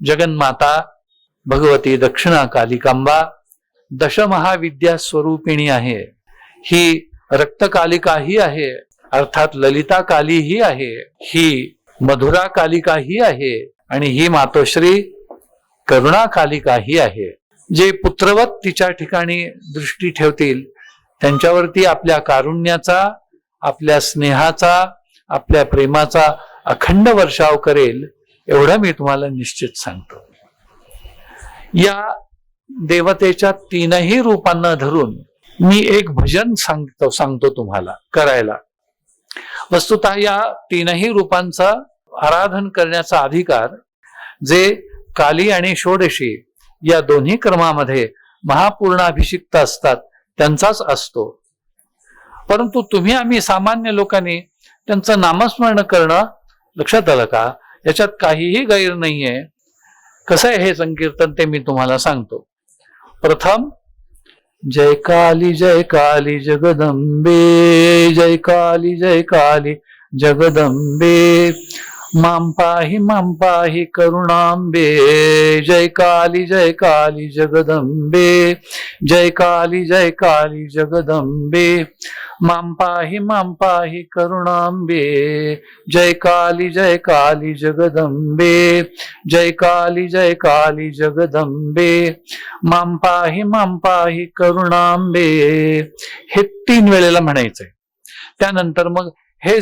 जगन्माता भगवती दक्षिणा कालिकांबा दशमहाविद्या स्वरूपिणी आहे. ही रक्तकालिका ही आहे अर्थात ललिता काली ही आहे ही मधुरा कालिका ही आहे आणि ही मातोश्री करुणा कालिका ही आहे. जे पुत्रवत तिच्या ठिकाणी दृष्टी ठेवतील त्यांच्यावरती आपल्या कारुण्याचा आपल्या स्नेहाचा आपल्या प्रेमाचा अखंड वर्षाव करेल एवढं मी तुम्हाला निश्चित सांगतो. या देवतेच्या तीनही रूपांना धरून मी एक भजन सांगतो सांगतो तुम्हाला करायला. वस्तुतः या तीनही रूपांचा आराधन करण्याचा अधिकार जे काली आणि षोडशी या दोन्ही क्रमामध्ये महापूर्णाभिषिक्त असतात त्यांचाच असतो. परंतु तुम्ही आम्ही सामान्य लोकांनी त्यांचं नामस्मरण करणं लक्षात आलं का? याच्यात काहीही गैर नाहीये. कसं आहे हे संकीर्तन ते मी तुम्हाला सांगतो. प्रथम जय काली जय काली जगदंबे जय काली जय काली जगदंबे माम पाही माम पाही करुणांबे जय काली जय काली जगदंबे जय काली जय काली जगदंबे। मां पाहि मां पाहि करुणांबे। जय काली जय काली जगदंबे। जय काली जय काली जगदंबे। मां पाहि मां पाहि करुणांबे। हे तीन वेळेला म्हणायचंय. त्यानंतर मग हे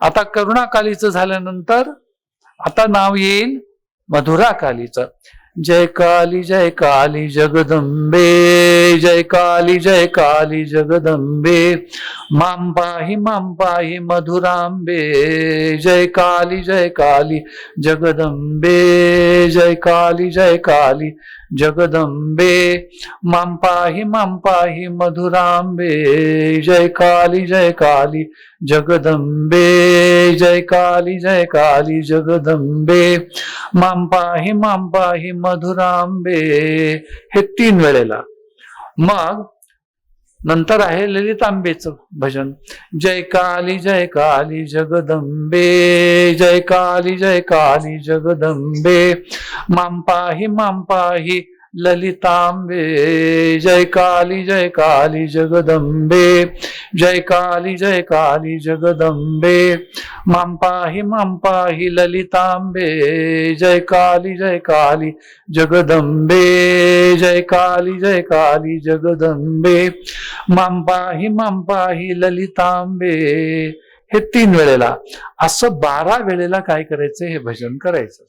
आता करुणा कालीचं झाल्यानंतर आता नाव येईल मधुरा कालीचं जय काली जय काली जगदंबे जय काली जय काली जगदंबे। मां पाहि मां पाहि मधुरांबे जय काली जय काली जगदंबे जय काली जय काली जगदंबे। मां पाहि मां पाहि मधुरांबे जय काली जय काली जगदंबे जय काली जय काली जगदंबे। मां पाहि मां पाहि मधुरांबे. हे तीन वेळेला. मग नंतर आहे ललितांबेचं भजन. जय काली जय काली जगदंबे. जय काली जय काली जगदंबे. मां पाहि मां पाहि ललितांबे. जय काली जय काली जगदंबे. जय काली जय काली जगदंबे। मां पाहि मां पाहि ललितांबे। जय काली जय काली जगदंबे। जय काली जय काली जगदंबे। मां पाहि मां पाहि ललितांबे। हे तीन वेळेला असं बारा वेळेला काय करायचं? हे भजन करायचं.